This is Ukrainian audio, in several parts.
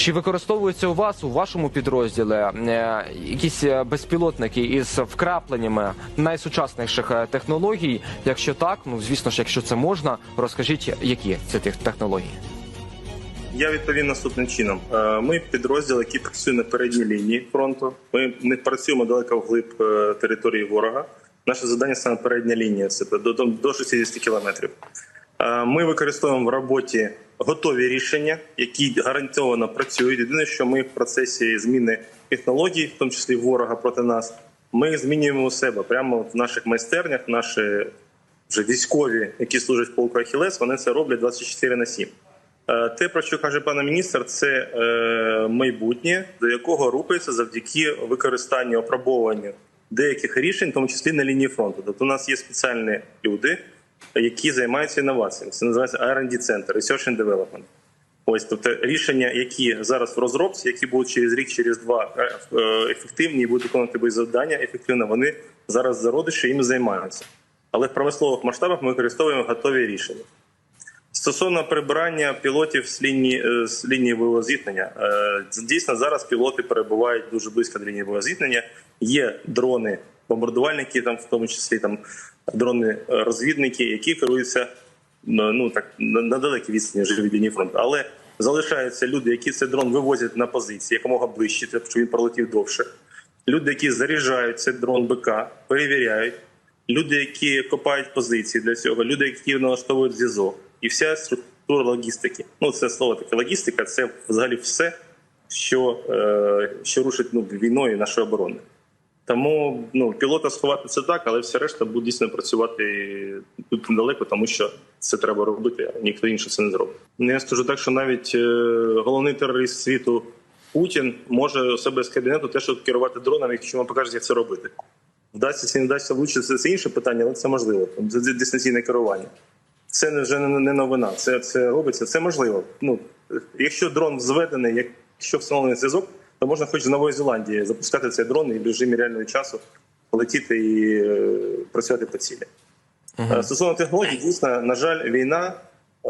Чи використовуються у вас у вашому підрозділі е, якісь е, безпілотники із вкрапленнями найсучасніших е, технологій? Якщо так, ну звісно ж, якщо це можна, розкажіть, які це технології? Я відповім наступним чином. Ми підрозділ, який працює на передній лінії фронту. Ми не працюємо далеко вглиб території ворога. Наше завдання саме передня лінія, це до 60 кілометрів. Е, Ми використовуємо в роботі готові рішення, які гарантовано працюють. Єдине, що ми в процесі зміни технологій, в тому числі ворога проти нас, ми змінюємо у себе прямо в наших майстернях. Наші вже військові, які служать в полку Ахілес, вони це роблять 24 на 7. Е, Те, про що каже пан міністр, це е, майбутнє, до якого рухається завдяки використанню опробованню деяких рішень, в тому числі на лінії фронту. Тобто, у нас є спеціальні люди, які займаються інноваціями. Це називається R&D Center, Research and Development. Ось тобто рішення, які зараз в розробці, які будуть через рік, через два е, е, ефективні і будуть виконувати бої завдання ефективно. Вони зараз зародиші їм займаються. Але в промислових масштабах ми використовуємо готові рішення. Стосовно прибирання пілотів з лінії е, з лінії бойового зіткнення, дійсно зараз пілоти перебувають дуже близько до лінії бойового зіткнення. Є дрони, бомбардувальники, там в тому числі там дрони розвідники, які керуються ну так на далекій відстані вже від лінії фронту. Але залишаються люди, які цей дрон вивозять на позиції якомога ближче, щоб він пролетів довше. Люди, які заряджають цей дрон БК, перевіряють. Люди, які копають позиції для цього, люди, які налаштовують зв'язок, і вся структура логістики. Ну це слово таке логістика, це взагалі все, що, е, що рушить ну, війною нашої оборони. Тому ну пілота сховати це так, але все решта буде дійсно працювати тут недалеко, тому що це треба робити, а ніхто інший це не зробить. Ну, я скажу так, що навіть е, головний терорист світу Путін може у себе з кабінету теж керувати дронами, якщо вам покажуть, як це робити. Вдасться чи не вдасться влучити, це, це інше питання, але це можливо. Це дистанційне керування. Це вже не, не новина. Це, це робиться, це можливо. Ну, якщо дрон зведений, якщо встановлений зв'язок, то можна хоч з Нової Зеландії запускати цей дрон і в режимі реального часу полетіти і е, працювати по цілі. Е, Стосовно технологій, дійсно, на жаль, війна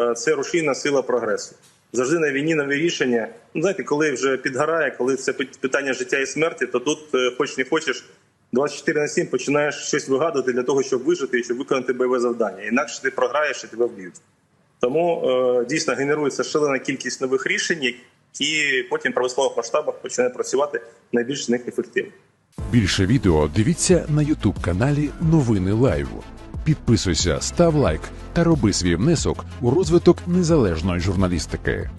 е, це рушійна сила прогресу. Завжди на війні нові рішення. Ну, знаєте, коли вже підгорає, коли це питання життя і смерті, то тут, хоч не хочеш, 24 на 7 починаєш щось вигадувати для того, щоб вижити і щоб виконати бойове завдання. Інакше ти програєш і тебе вб'ють. Тому дійсно генерується шалена кількість нових рішень, які потім в промислових масштабах почне працювати найбільш з них ефективно. Більше відео дивіться на Ютуб каналі Новини Лайв. Підписуйся, став лайк та роби свій внесок у розвиток незалежної журналістики.